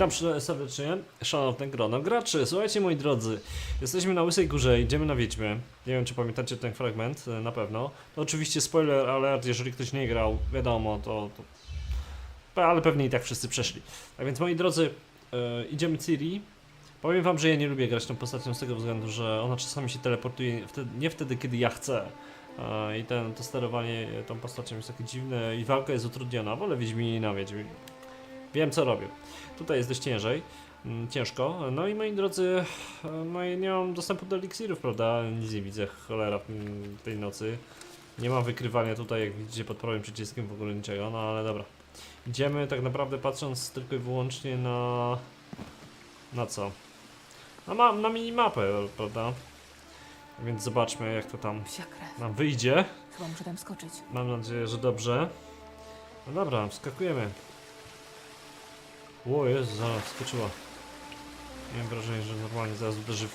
Witam serdecznie, szanowne grono graczy. Słuchajcie moi drodzy, jesteśmy na Łysej Górze, idziemy na Wiedźmę. Nie wiem czy pamiętacie ten fragment, e, na pewno. To oczywiście spoiler alert, jeżeli ktoś nie grał, wiadomo, to... to... Ale pewnie i tak wszyscy przeszli. A więc moi drodzy, e, idziemy Ciri. Powiem wam, że ja nie lubię grać tą postacią z tego względu, że ona czasami się teleportuje wtedy, nie wtedy, kiedy ja chcę. E, I ten, to sterowanie tą postacią jest takie dziwne i walka jest utrudniona. Wolę Wiedźmi na Wiedźmi. Wiem co robię. Tutaj jest dość ciężej, mm, ciężko. No i moi drodzy, e, no i nie mam dostępu do eliksirów, prawda? Nic nie widzę, cholera, tym- tej nocy. Nie mam wykrywania tutaj, jak widzicie, pod prawym przyciskiem w ogóle niczego, no ale dobra. Idziemy tak naprawdę patrząc tylko i wyłącznie na... Na co? Na, ma na minimapę, prawda? Więc zobaczmy, jak to tam nam wyjdzie. Chyba muszę tam skoczyć. Mam nadzieję, że dobrze. No dobra, wskakujemy. O jest, zaraz skoczyła. Miałem wrażenie, że normalnie zaraz uderzy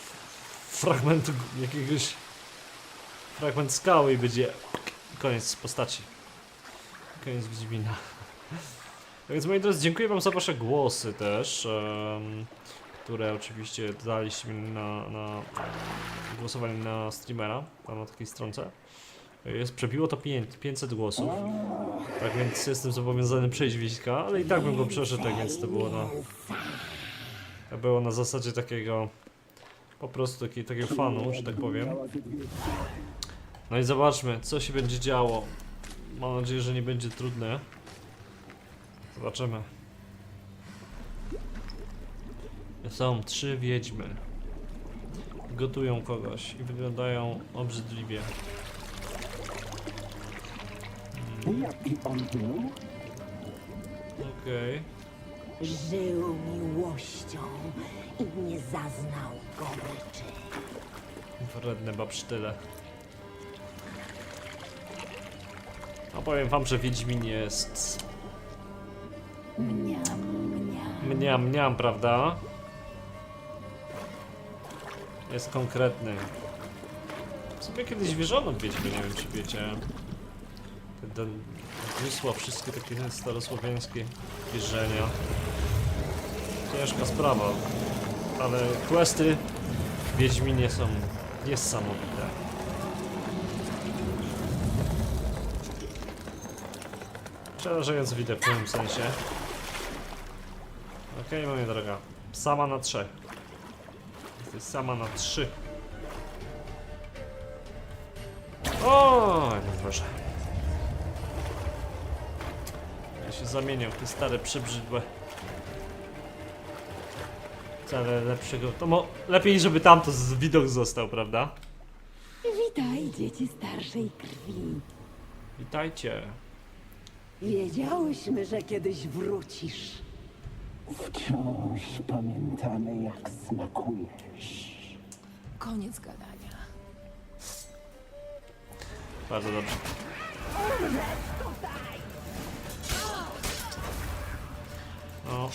fragment jakiegoś... Fragment skały i będzie koniec postaci. Koniec Wiedźmina. Tak Więc moi drodzy, dziękuję wam za wasze głosy też, em, które oczywiście daliście mi na, na na streamera, tam na takiej stronce. Jest, przebiło to pię- 500 głosów. Tak więc jestem zobowiązany przejść Wiśka, ale i tak bym go przeszedł, tak więc to było na... To było na zasadzie takiego... Po prostu taki, takiego fanu, że tak powiem. No i zobaczmy, co się będzie działo. Mam nadzieję, że nie będzie trudne. Zobaczymy. Są trzy wiedźmy. Gotują kogoś i wyglądają obrzydliwie. Jaki on był? Okej. Żył miłością i nie zaznał goryczy. Wredne babsztyle. No powiem wam, że Wiedźmin jest... Mniam, mniam. Mniam, mniam, prawda? Jest konkretny. Sobie kiedyś wierzono w Wiedźmie, nie wiem czy wiecie. Ten wysła wszystkie takie starosłowiańskie wierzenia. Ciężka sprawa. Ale questy w Wiedźminie są niesamowite. Przerażający widok w pewnym sensie. Okej, moja droga. Sama na trzech. Jesteś sama na trzy. O, no proszę. Ja się zamieniam w te stare, przebrzydłe. Wcale lepszego. To mo lepiej, żeby tamto z widok został, prawda? Witaj, dzieci starszej krwi. Witajcie. Wiedziałyśmy, że kiedyś wrócisz. Wciąż pamiętamy, jak smakujesz. Koniec gadania. Bardzo dobrze. No.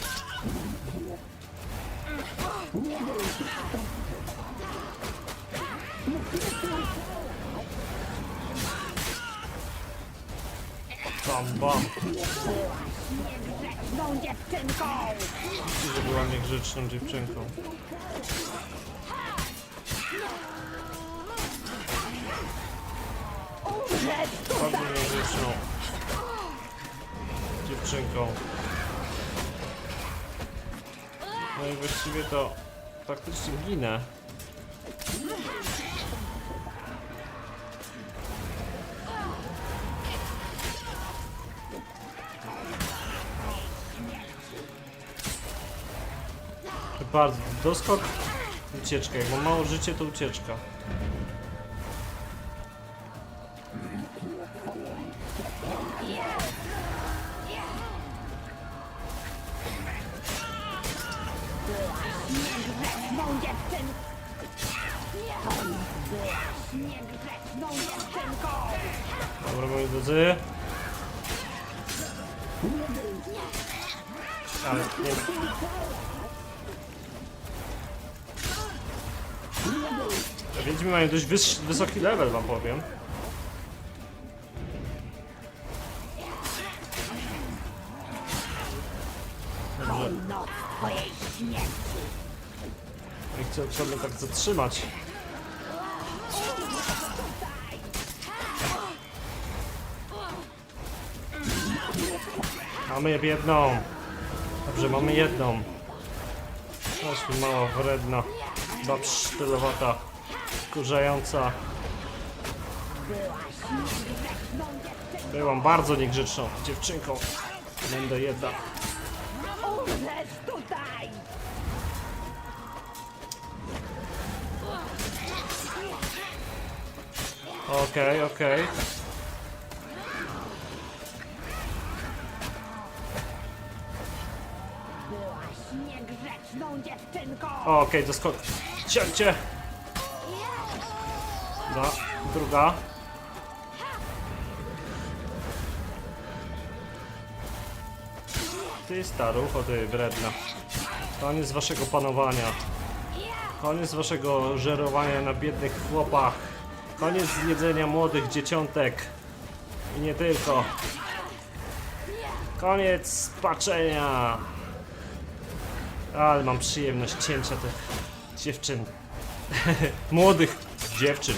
Bam, bam. Że była niegrzeczną dziewczynką. Bardzo niegrzeczną dziewczynką. No i właściwie to praktycznie ginę. Bardzo. Doskok, ucieczka. Jak mam mało życia, to ucieczka. Dobra, moi drodzy. Ale nie. Wiedźmy mają dość wys wysoki level, wam powiem. Chciałbym tak zatrzymać. Mamy jedną. Dobrze, mamy jedną. Tu mała wredna. Babsztylowata. Kurzająca. Byłam bardzo niegrzeczną dziewczynką. Będę jedna. Okej, okej. Byłaś niegrzeczną dziewczynką! Okej, doskok. Cięcie. Da, druga. Ty starucho, ty wredna. Koniec waszego panowania. Koniec waszego żerowania na biednych chłopach. Koniec jedzenia młodych dzieciątek. I nie tylko. Koniec paczenia. Ale mam przyjemność cięcia tych dziewczyn. Młodych dziewczyn.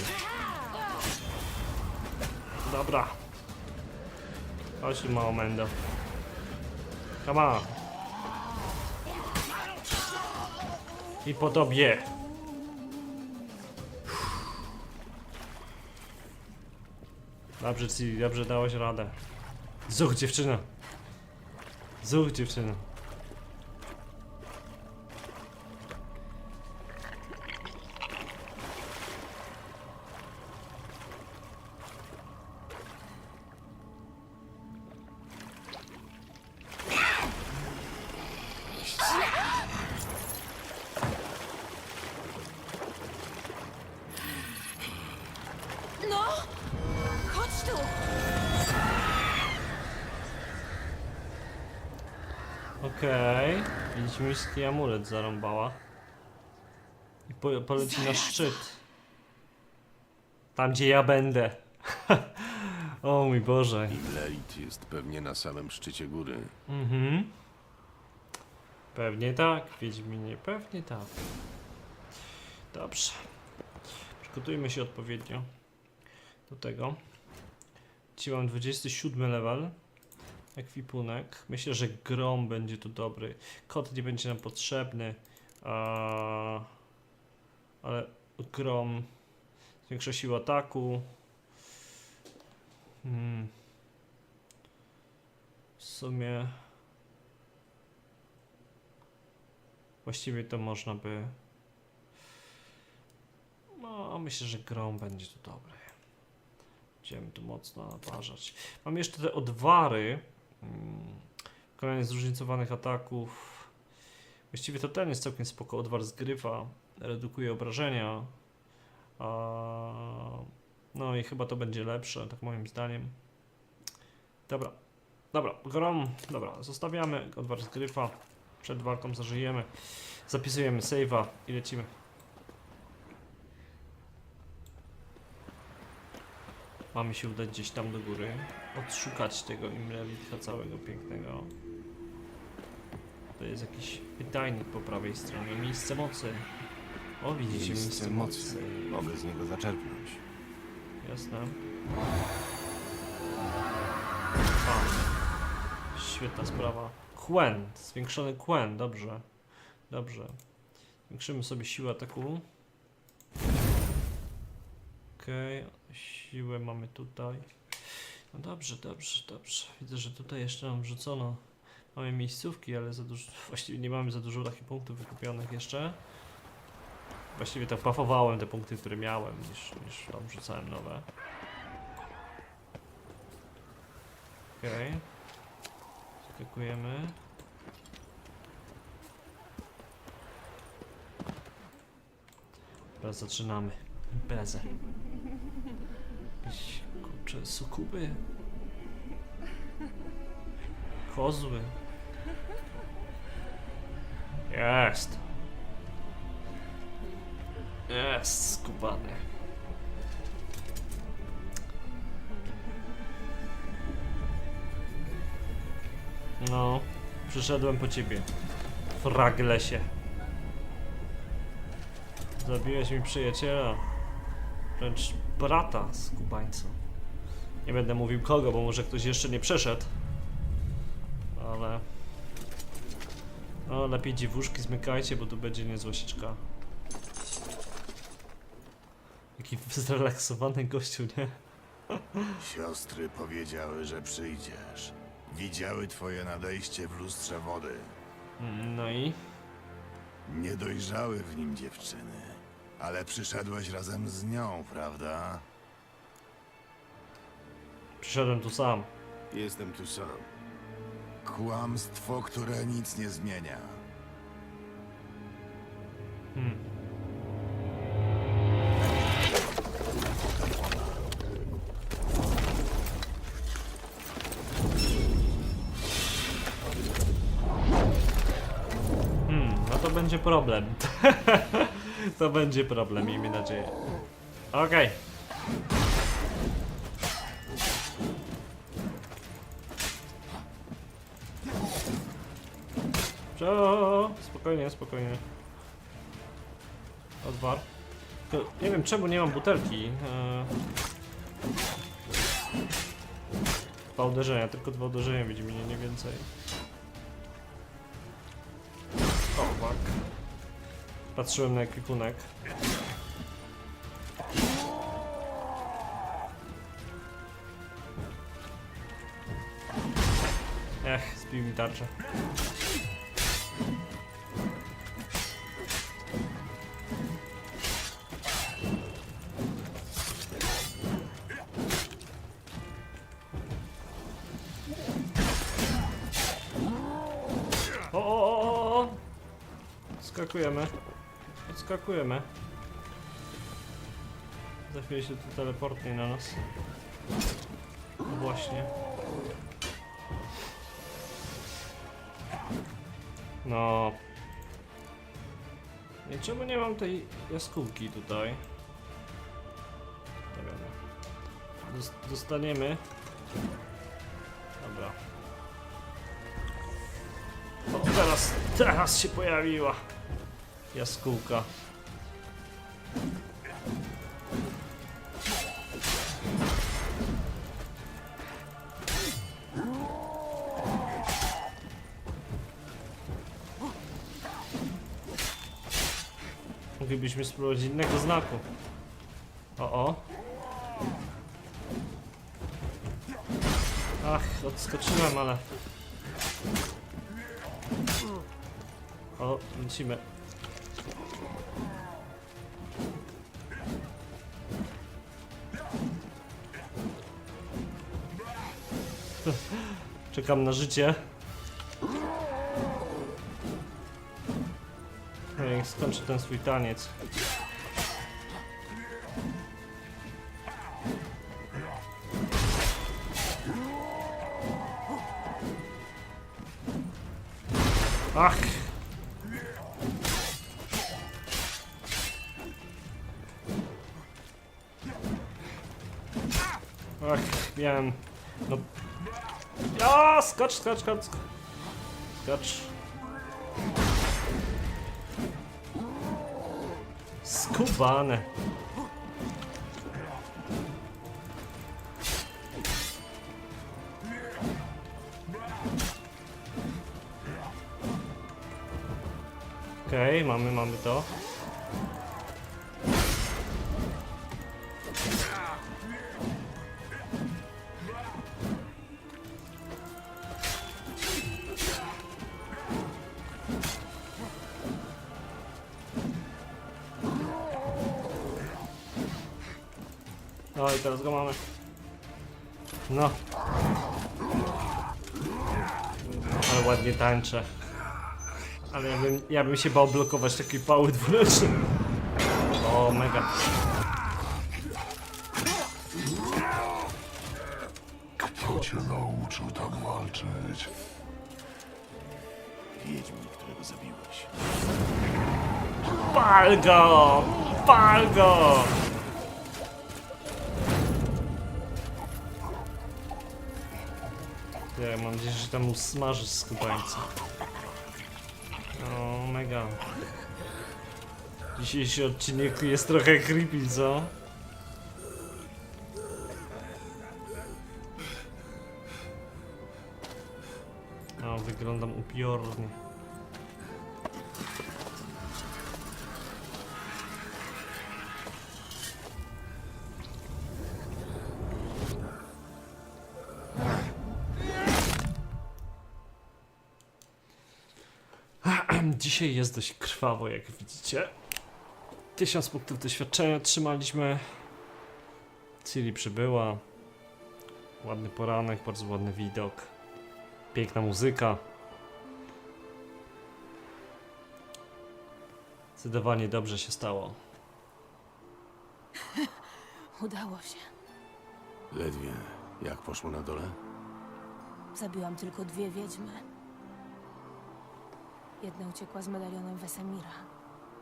Dobra. Chodź mało mendo. Come on. I po tobie. Dobrze ci, dobrze dałeś radę. Zuch dziewczyna. Zuch dziewczyna. Okej. Wiedźmiński amulet zarąbała. I po, poleci na szczyt. Tam gdzie ja będę. o mój Boże. Lelit jest pewnie na samym szczycie góry. Mhm. Pewnie tak, Wiedźminie, pewnie tak. Dobrze. Przygotujmy się odpowiednio do tego. Dzisiaj mam 27 level. Ekwipunek. Myślę, że grom będzie tu dobry. Kot nie będzie nam potrzebny. Ale grom zwiększa siłę ataku. Hmm. W sumie. Właściwie to można by. No, myślę, że grą będzie tu dobry. Będziemy tu mocno naparzać. Mam jeszcze te odwary. Mm, Wykonanie zróżnicowanych ataków. Właściwie to ten jest całkiem spoko. Odwar zgrywa, redukuje obrażenia. No i chyba to będzie lepsze, tak moim zdaniem. Dobra, dobra, grom, dobra, zostawiamy odwar zgrywa. Przed walką zażyjemy. Zapisujemy save'a i lecimy. Mamy się udać gdzieś tam do góry. Odszukać tego Imrelitha całego pięknego. To jest jakiś wydajnik po prawej stronie. Miejsce mocy. O, widzicie, miejsce, Miejsce mocy. mocy. Mogę z niego zaczerpnąć. Jasne. A. Świetna sprawa. Quen. Zwiększony Quen. Dobrze. Dobrze. Zwiększymy sobie siłę ataku. Okej. Siłę mamy tutaj. No dobrze, dobrze, dobrze. Widzę, że tutaj jeszcze nam wrzucono. Mamy miejscówki, ale za dużo. Właściwie nie mamy za dużo takich punktów wykupionych jeszcze. Właściwie tak buffowałem te punkty, które miałem, niż, niż tam wrzucałem nowe. Okej. Skakujemy. Teraz zaczynamy. Imprezę. Jakieś, kurczę, sukuby. Kozły. Jest. Jest, skubany. No, przyszedłem po ciebie. Fraglesie. Zabiłeś mi przyjaciela. Wręcz brata z Kubańca. Nie będę mówił kogo, bo może ktoś jeszcze nie przeszedł. Ale... No, lepiej dziewuszki zmykajcie, bo tu będzie niezła sieczka. Jaki zrelaksowany gościu, nie? Siostry powiedziały, że przyjdziesz. Widziały twoje nadejście w lustrze wody. No i? Nie dojrzały w nim dziewczyny. Ale przyszedłeś razem z nią, prawda? Przyszedłem tu sam. Jestem tu sam. Kłamstwo, które nic nie zmienia. Hmm, no to będzie problem. to będzie problem, miejmy nadzieję. Okej. Okay. Spokojnie, spokojnie. Odwar. Nie wiem czemu nie mam butelki. Eee... Dwa uderzenia, tylko dwa uderzenia widzi mnie, nie więcej. Patrzyłem na ekwipunek. Ech, zbił mi tarczę. O, o. Odskakujemy. Za chwilę się tu teleportnie na nas. No właśnie. No. I czemu nie mam tej jaskółki tutaj? Nie wiem. Dos- dostaniemy. Dobra. O, teraz, teraz się pojawiła jaskółka. Moglibyśmy spróbować innego znaku. O, o. Ach, odskoczyłem, ale... O, lecimy. Czekam na życie. No Jak skończę ten swój taniec. Ach! Ach, miałem... No... O, skocz, skocz, skocz! Skocz. Skubane. Okej, mamy, mamy to. Teraz go mamy. No. Ale ładnie tańczę. Ale ja bym, ja bym się bał blokować takiej pały dwuręcznej. O, mega. Kto cię nauczył tak walczyć? Wiedźmin, którego zabiłeś. Pal go! Pal go! Ja mam nadzieję, że tam usmażysz skubańca. O, mega. Dzisiejszy odcinek jest trochę creepy, co? No, wyglądam upiornie. Dzisiaj jest dość krwawo, jak widzicie. Tysiąc punktów doświadczenia trzymaliśmy. Ciri przybyła. Ładny poranek, bardzo ładny widok. Piękna muzyka. Zdecydowanie dobrze się stało. Udało się. Ledwie. Jak poszło na dole? Zabiłam tylko dwie wiedźmy. Jedna uciekła z medalionem Wesemira.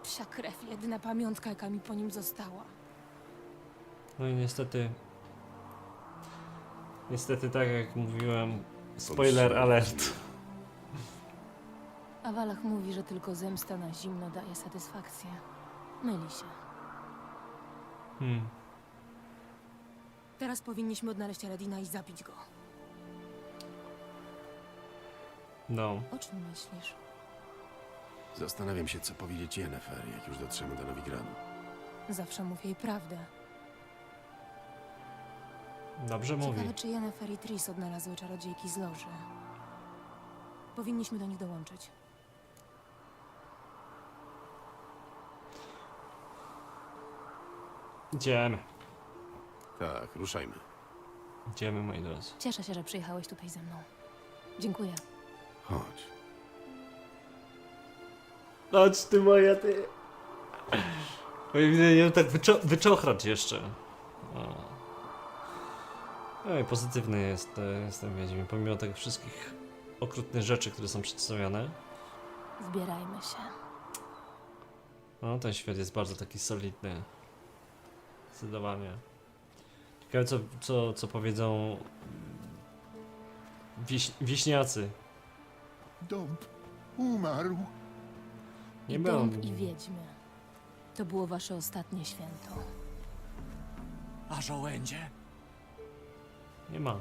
Psia krew, jedyna pamiątka, jaka mi po nim została. No i niestety. Niestety, tak jak mówiłem, spoiler alert. A Walach mówi, że tylko zemsta na zimno daje satysfakcję. Myli się. Hmm. Teraz powinniśmy odnaleźć Aladina i zabić go. No. O czym myślisz? Zastanawiam się, co powiedzieć Yennefer, jak już dotrzemy do Nowigradu. Zawsze mów jej prawdę. Dobrze mówi. Ciekawe, czy Yennefer i Tris odnalazły czarodziejki z loży. Powinniśmy do nich dołączyć. Idziemy. Tak, ruszajmy. Idziemy, moi drodzy. Cieszę się, że przyjechałeś tutaj ze mną. Dziękuję. Chodź. Chodź ty moja ty. Moim zdaniem tak wyczo wyczochrać jeszcze. O. No i pozytywny jest, e, jestem Wiedźmin, pomimo tych wszystkich okrutnych rzeczy, które są przedstawiane. Zbierajmy się. No, ten świat jest bardzo taki solidny. Zdecydowanie. Ciekawe, co, co, co powiedzą wieś, wieśniacy. Dąb umarł. Nie I dąb i wiedźmy. To było wasze ostatnie święto. A żołędzie? Nie ma.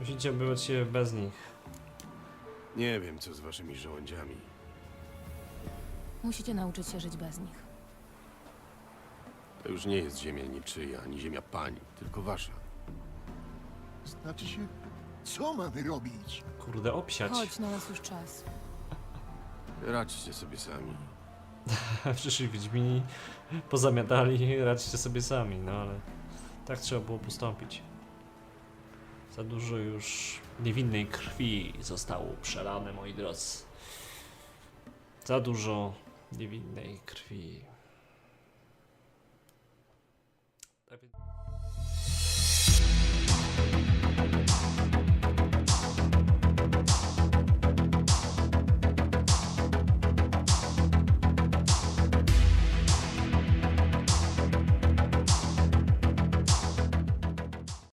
Musicie odbywać się bez nich. Nie wiem, co z waszymi żołędziami. Musicie nauczyć się żyć bez nich. To już nie jest ziemia niczyja, ani ziemia pani, tylko wasza. Znaczy się, co mamy robić? Kurde, obsiać. Chodź, na nas już czas. Radźcie sobie sami. Przyszli Wiedźmini, pozamiatali, radźcie sobie sami, no ale tak trzeba było postąpić. Za dużo już niewinnej krwi zostało przelane, moi drodzy. Za dużo niewinnej krwi.